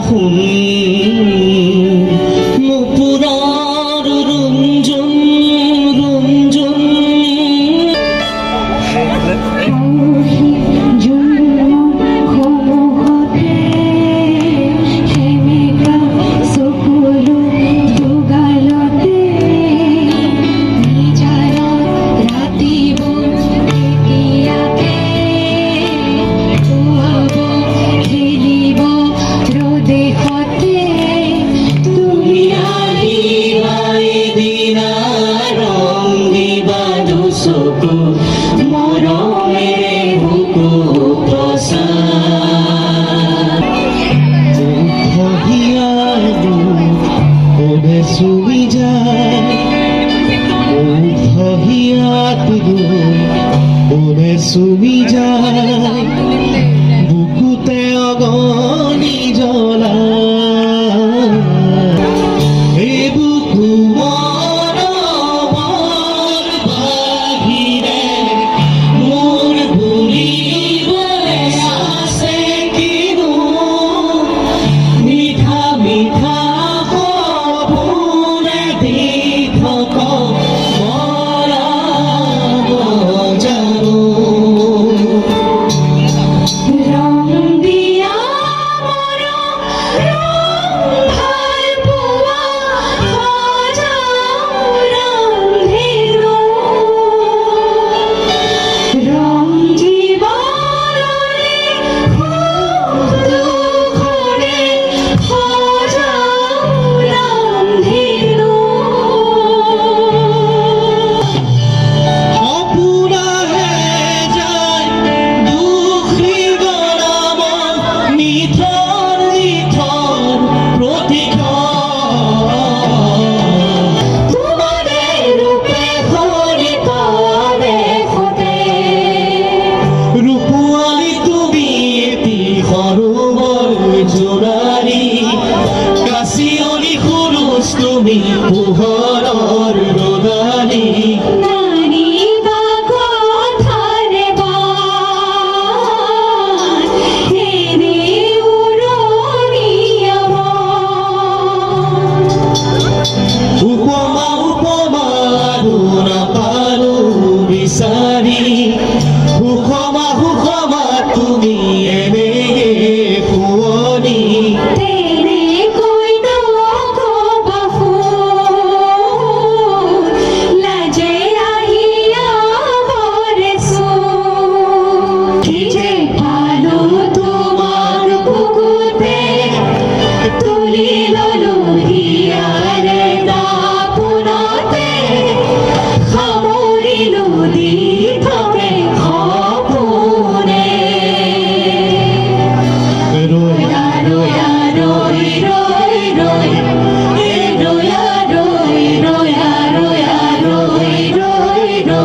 红。যায়। ধহিয়াত গো বলে সুমি যায় করো রোদানী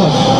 하는 것.